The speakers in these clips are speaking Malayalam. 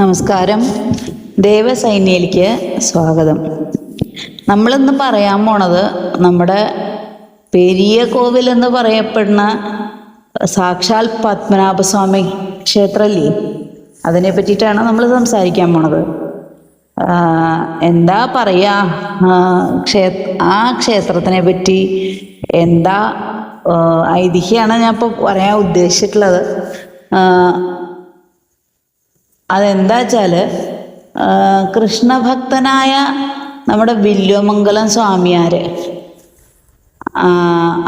നമസ്കാരം. ദേവസൈന്യയിലേക്ക് സ്വാഗതം. നമ്മളിന്ന് പറയാൻ പോണത് നമ്മുടെ പെരിയ കോവിൽ എന്ന് പറയപ്പെടുന്ന സാക്ഷാൽ പത്മനാഭസ്വാമി ക്ഷേത്രമല്ലേ അതിനെ പറ്റിയിട്ടാണ് നമ്മൾ സംസാരിക്കാൻ പോണത്. എന്താ പറയാ ആ, ക്ഷേ ആ ക്ഷേത്രത്തിനെ പറ്റി എന്താ ഐതിഹ്യമാണ് ഞാൻ ഇപ്പോൾ പറയാൻ ഉദ്ദേശിച്ചിട്ടുള്ളത്. അതെന്താ വെച്ചാൽ കൃഷ്ണഭക്തനായ നമ്മുടെ വില്വമംഗലം സ്വാമിയാർ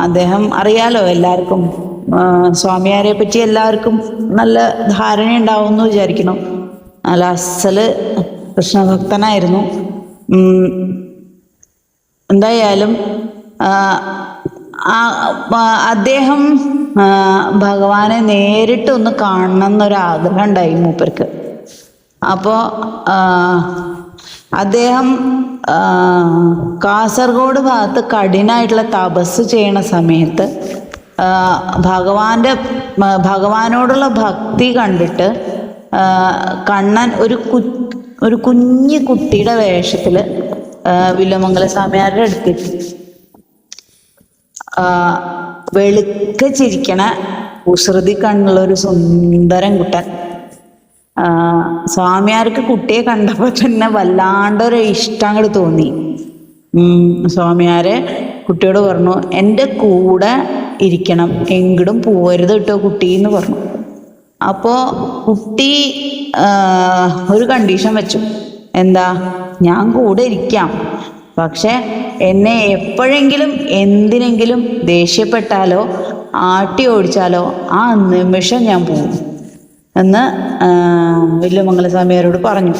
അദ്ദേഹം അറിയാലോ എല്ലാവർക്കും സ്വാമിയാരെ പറ്റി എല്ലാവർക്കും നല്ല ധാരണ ഉണ്ടാവും എന്ന് വിചാരിക്കണം നല്ല അസൽ കൃഷ്ണഭക്തനായിരുന്നു. എന്തായാലും അദ്ദേഹം ഭഗവാനെ നേരിട്ടൊന്ന് കാണണം എന്നൊരാഗ്രഹം ഉണ്ടായി മൂപ്പർക്ക്. അപ്പോൾ അദ്ദേഹം കാസർഗോഡ് ഭാഗത്ത് കഠിനായിട്ടുള്ള തപസ് ചെയ്യണ സമയത്ത് ഭഗവാന്റെ ഭഗവാനോടുള്ള ഭക്തി കണ്ടിട്ട് കണ്ണൻ ഒരു കു ഒരു കുഞ്ഞു കുട്ടിയുടെ വേഷത്തിൽ വില്ലുമംഗല സ്വാമിയാരുടെ അടുത്തെത്തി. വെളുക്ക ചിരിക്കണ കുസൃതി കണ്ണുള്ള ഒരു സുന്ദരൻ കുട്ടൻ. സ്വാമിയാർക്ക് കുട്ടിയെ കണ്ടപ്പോൾ തന്നെ വല്ലാണ്ടൊരു ഇഷ്ടം അങ്ങോട്ട് തോന്നി സ്വാമിയാരെ കുട്ടിയോട് പറഞ്ഞു എന്റെ കൂടെ ഇരിക്കണം എങ്കിലും പോവരുത് കേട്ടോ കുട്ടി എന്ന് പറഞ്ഞു. അപ്പോൾ കുട്ടി ഒരു കണ്ടീഷൻ വെച്ചു. എന്താ? ഞാൻ കൂടെ ഇരിക്കാം. പക്ഷെ എന്നെ എപ്പോഴെങ്കിലും എന്തിനെങ്കിലും ദേഷ്യപ്പെട്ടാലോ ആട്ടി ഓടിച്ചാലോ ആ നിമിഷം ഞാൻ പോകും എന്ന് വലിയ സ്വാമിയാരോട് പറഞ്ഞു.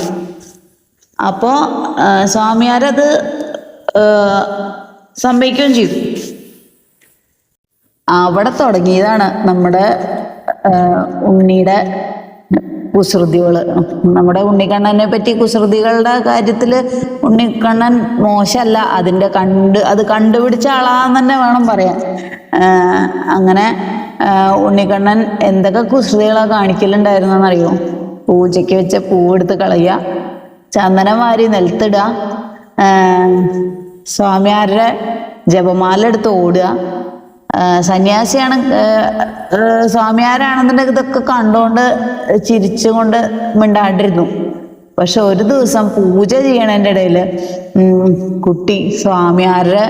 അപ്പോൾ സ്വാമിയാരത് സംഭവിക്കുകയും ചെയ്തു. അവിടെ തുടങ്ങിയതാണ് നമ്മുടെ ഉണ്ണിയുടെ കുസൃതികൾ നമ്മുടെ ഉണ്ണിക്കണ്ണനെ പറ്റി കുസൃതികളുടെ കാര്യത്തിൽ ഉണ്ണിക്കണ്ണൻ മോശമല്ല. അതിന്റെ കണ്ട് അത് കണ്ടുപിടിച്ച ആളാന്ന് തന്നെ വേണം പറയാൻ. അങ്ങനെ ഉണ്ണിക്കണ്ണൻ എന്തൊക്കെ കുസൃതികളാണ് കാണിക്കലുണ്ടായിരുന്നെന്നറിയോ പൂജയ്ക്ക് വെച്ച പൂവെടുത്ത് കളയുക ചന്ദനം വാരി നിലത്തിടുക സ്വാമിയാരുടെ ജപമാല എടുത്ത് ഓടുക സന്യാസിയാണ് സ്വാമിയാരാണെന്നുണ്ടെങ്കിൽ ഇതൊക്കെ കണ്ടുകൊണ്ട് ചിരിച്ചുകൊണ്ട് മിണ്ടാണ്ടിരുന്നു. പക്ഷെ ഒരു ദിവസം പൂജ ചെയ്യണതിന്റെ ഇടയിൽ കുട്ടി സ്വാമിയാരുടെ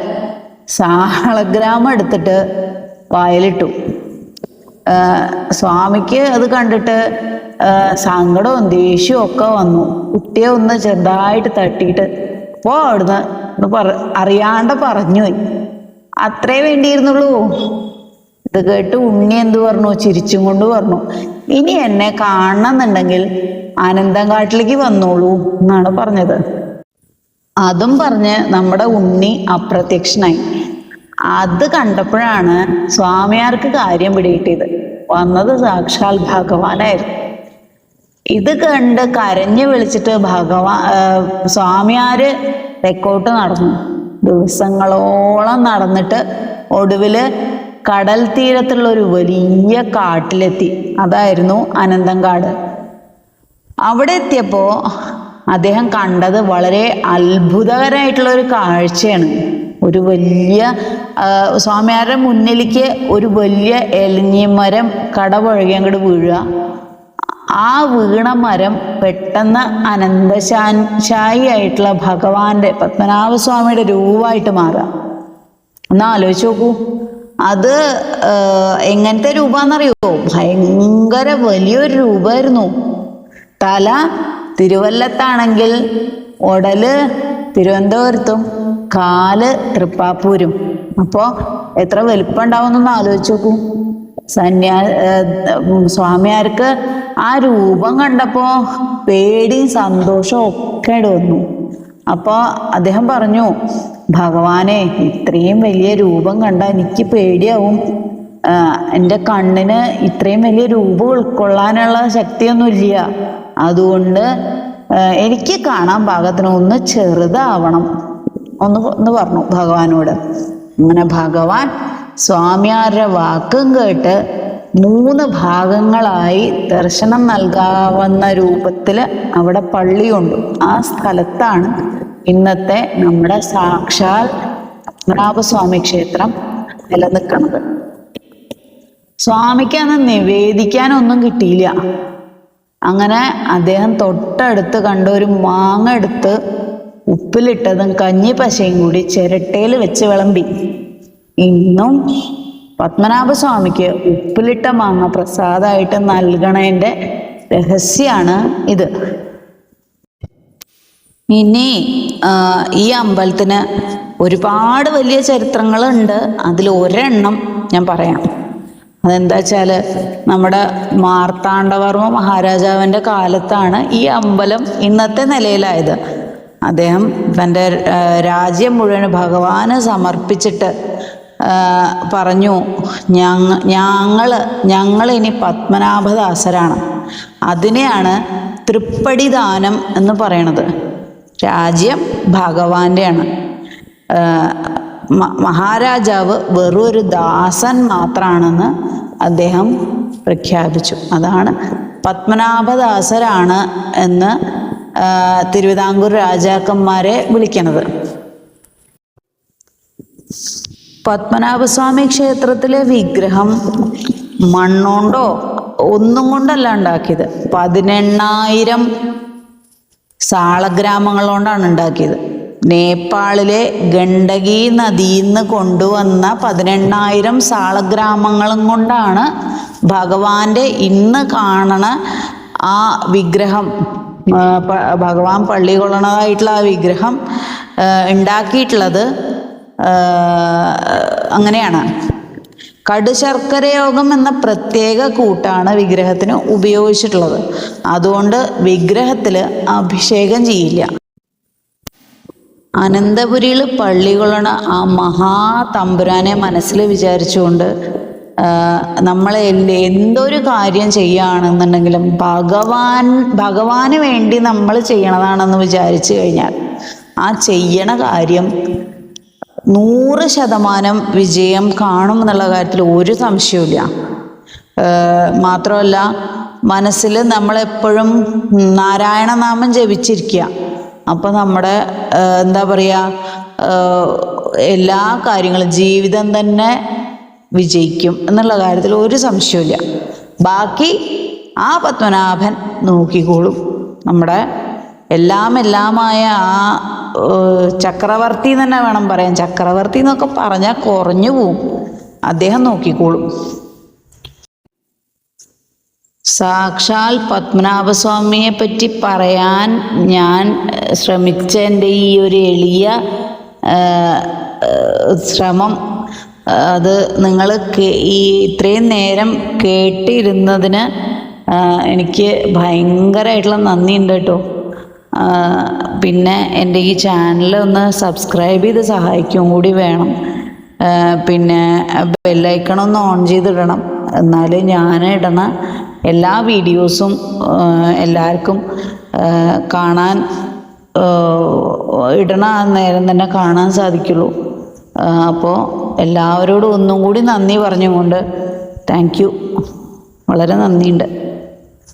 സാളഗ്രാമം എടുത്തിട്ട് വായിലിട്ടു സ്വാമിക്ക് അത് കണ്ടിട്ട് സങ്കടവും ദേഷ്യവും ഒക്കെ വന്നു. കുട്ടിയെ ഒന്ന് ചെറുതായിട്ട് തട്ടിയിട്ട് പോ അവിടുന്ന് പറ അറിയാണ്ട് പറഞ്ഞു അത്രേ വേണ്ടിയിരുന്നുള്ളൂ. ഇത് കേട്ട് ഉണ്ണി എന്തു പറഞ്ഞു? ചിരിച്ചും കൊണ്ട് പറഞ്ഞു. ഇനി എന്നെ കാണണമെന്നുണ്ടെങ്കിൽ അനന്തങ്കാട്ടിലേക്ക് വന്നോളൂ എന്നാണ് പറഞ്ഞത്. അതും പറഞ്ഞ് നമ്മുടെ ഉണ്ണി അപ്രത്യക്ഷനായി. അത് കണ്ടപ്പോഴാണ് സ്വാമിയാർക്ക് കാര്യം പിടികിട്ടിയത്. വന്നത് സാക്ഷാൽ ഭഗവാനായിരുന്നു. ഇത് കണ്ട് കരഞ്ഞു വിളിച്ചിട്ട് ഭഗവാൻ സ്വാമിയാര് തെക്കോട്ട് നടന്നു. ദിവസങ്ങളോളം നടന്നിട്ട് ഒടുവിൽ കടൽ തീരത്തുള്ള ഒരു വലിയ കാട്ടിലെത്തി. അതായിരുന്നു അനന്തങ്കാട് അവിടെ എത്തിയപ്പോൾ അദ്ദേഹം കണ്ടത് വളരെ അത്ഭുതകരമായിട്ടുള്ള ഒരു കാഴ്ചയാണ്. ഒരു വലിയ സ്വാമിയാരുടെ മുന്നിലേക്ക് ഒരു വലിയ എലിഞ്ഞിമരം കടപുഴകി അങ്ങോട്ട് വീഴുക. ആ വീണ മരം പെട്ടെന്ന് അനന്തശായി ആയിട്ടുള്ള ഭഗവാന്റെ പത്മനാഭസ്വാമിയുടെ രൂപമായിട്ട് മാറുക. ഒന്ന് ആലോചിച്ച് നോക്കൂ. അത് എങ്ങനത്തെ രൂപാന്നറിയോ ഭയങ്കര വലിയൊരു രൂപമായിരുന്നു. തല തിരുവല്ലത്താണെങ്കിൽ ഉടൽ തിരുവനന്തപുരത്തും കാൽ തൃപ്പാപ്പൂരും. അപ്പോൾ എത്ര വലിപ്പം ഉണ്ടാവുമെന്നൊന്ന് ആലോചിച്ച് നോക്കൂ. സന്യാ സ്വാമിയാർക്ക് ആ രൂപം കണ്ടപ്പോൾ പേടിയും സന്തോഷവും ഒക്കെ വന്നു. അപ്പോൾ അദ്ദേഹം പറഞ്ഞു ഭഗവാനെ ഇത്രയും വലിയ രൂപം കണ്ട എനിക്ക് പേടിയാവും. എന്റെ കണ്ണിന് ഇത്രയും വലിയ രൂപം ഉൾക്കൊള്ളാനുള്ള ശക്തിയൊന്നുമില്ല. അതുകൊണ്ട് എനിക്ക് കാണാൻ പാകത്തിന് ഒന്ന് ചെറുതാവണം. ഒന്ന് ഒന്ന് പറഞ്ഞു ഭഗവാനോട്. അങ്ങനെ ഭഗവാൻ സ്വാമിയാരുടെ വാക്കും കേട്ട് മൂന്ന് ഭാഗങ്ങളായി ദർശനം നൽകാവുന്ന രൂപത്തിൽ അവിടെ പള്ളിയുണ്ട്. ആ സ്ഥലത്താണ് ഇന്നത്തെ നമ്മുടെ സാക്ഷാൽ പത്മനാഭസ്വാമി ക്ഷേത്രം നിലനിൽക്കുന്നത്. സ്വാമിക്ക് അന്ന് നിവേദിക്കാനൊന്നും കിട്ടിയില്ല. അങ്ങനെ അദ്ദേഹം തൊട്ടടുത്ത് കണ്ട ഒരു മാങ്ങ എടുത്ത് ഉപ്പിലിട്ടതും കഞ്ഞി പശയും കൂടി ചിരട്ടയിൽ വെച്ച് വിളമ്പി. ഇന്നും പത്മനാഭസ്വാമിക്ക് ഉപ്പിലിട്ട മാങ്ങ പ്രസാദമായിട്ട് നൽകണതിന്റെ രഹസ്യമാണ് ഇത്. ഇനി ഈ അമ്പലത്തിന് ഒരുപാട് വലിയ ചരിത്രങ്ങളുണ്ട്. അതിൽ ഒരെണ്ണം ഞാൻ പറയാം. അതെന്താ വെച്ചാൽ നമ്മുടെ മാർത്താണ്ഡവർമ്മ മഹാരാജാവിന്റെ കാലത്താണ് ഈ അമ്പലം ഇന്നത്തെ നിലയിലായത്. അദ്ദേഹം തന്റെ രാജ്യം മുഴുവൻ ഭഗവാന് സമർപ്പിച്ചിട്ട് പറഞ്ഞു ഞങ്ങ ഞങ്ങൾ ഇനി പത്മനാഭദാസരാണ്. അതിനെയാണ് തൃപ്പടിദാനം എന്ന് പറയണത്. രാജ്യം ഭഗവാന്റെയാണ്. മഹാരാജാവ് വെറും ഒരു ദാസൻ മാത്രമാണെന്ന് അദ്ദേഹം പ്രഖ്യാപിച്ചു. അതാണ് പത്മനാഭദാസരാണ് എന്ന് തിരുവിതാംകൂർ രാജാക്കന്മാരെ വിളിക്കണത്. പത്മനാഭസ്വാമി ക്ഷേത്രത്തിലെ വിഗ്രഹം മണ്ണുകൊണ്ടോ ഒന്നും കൊണ്ടല്ല ഉണ്ടാക്കിയത്. പതിനെണ്ണായിരം സാളഗ്രാമങ്ങൾ കൊണ്ടാണ് ഉണ്ടാക്കിയത്. നേപ്പാളിലെ ഗണ്ഡകി നദിയിൽ നിന്ന് കൊണ്ടുവന്ന പതിനെണ്ണായിരം സാളഗ്രാമങ്ങളും കൊണ്ടാണ് ഭഗവാന്റെ ഇന്ന് കാണണ ആ വിഗ്രഹം ഭഗവാൻ പള്ളി കൊള്ളണതായിട്ടുള്ള ആ വിഗ്രഹം ഉണ്ടാക്കിയിട്ടുള്ളത്. അങ്ങനെയാണ്. കടുശർക്കരയോഗം എന്ന പ്രത്യേക കൂട്ടാണ് വിഗ്രഹത്തിന് ഉപയോഗിച്ചിട്ടുള്ളത്. അതുകൊണ്ട് വിഗ്രഹത്തിൽ അഭിഷേകം ചെയ്യില്ല. അനന്തപുരിയിൽ പള്ളികളാണ് ആ മഹാ തമ്പുരാനെ മനസ്സിൽ വിചാരിച്ചുകൊണ്ട് നമ്മൾ എന്തൊരു കാര്യം ചെയ്യുകയാണെന്നുണ്ടെങ്കിലും ഭഗവാൻ ഭഗവാന് വേണ്ടി നമ്മൾ ചെയ്യണതാണെന്ന് വിചാരിച്ചു കഴിഞ്ഞാൽ ആ ചെയ്യണ കാര്യം നൂറ് ശതമാനം വിജയം കാണും എന്നുള്ള കാര്യത്തിൽ ഒരു സംശയവുമില്ല. മാത്രമല്ല മനസ്സിൽ നമ്മളെപ്പോഴും നാരായണ നാമം ജപിച്ചിരിക്കുക. അപ്പം നമ്മുടെ എന്താ പറയുക എല്ലാ കാര്യങ്ങളും ജീവിതം തന്നെ വിജയിക്കും എന്നുള്ള കാര്യത്തിൽ ഒരു സംശയവുമില്ല. ബാക്കി ആ പത്മനാഭൻ നോക്കിക്കോളും. നമ്മുടെ എല്ലാം എല്ലാമായ ആ ചക്രവർത്തി തന്നെ വേണം പറയാൻ. ചക്രവർത്തി എന്നൊക്കെ പറഞ്ഞാൽ കുറഞ്ഞു പോവും. അദ്ദേഹം നോക്കിക്കോളും. സാക്ഷാൽ പത്മനാഭസ്വാമിയെ പറ്റി പറയാൻ ഞാൻ ശ്രമിച്ച എന്റെ ഈ ഒരു എളിയ ശ്രമം അത് നിങ്ങൾ ഈ ഇത്രയും നേരം കേട്ടിരുന്നതിന് എനിക്ക് ഭയങ്കരമായിട്ടുള്ള നന്ദിയുണ്ട് കേട്ടോ. പിന്നെ എന്റെ ഈ ചാനൽ ഒന്ന് സബ്സ്ക്രൈബ് ചെയ്ത് സഹായിക്കും കൂടി വേണം. പിന്നെ ബെല്ലൈക്കൺ ഒന്ന് ഓൺ ചെയ്തിടണം. എന്നാലേ ഞാൻ ഇടണ എല്ലാ വീഡിയോസും എല്ലാവർക്കും കാണാൻ ഇടണ നേരം തന്നെ കാണാൻ സാധിക്കുള്ളൂ. അപ്പോൾ എല്ലാവരോടും ഒന്നും കൂടി നന്ദി പറഞ്ഞുകൊണ്ട് താങ്ക് യു. വളരെ നന്ദിയുണ്ട്.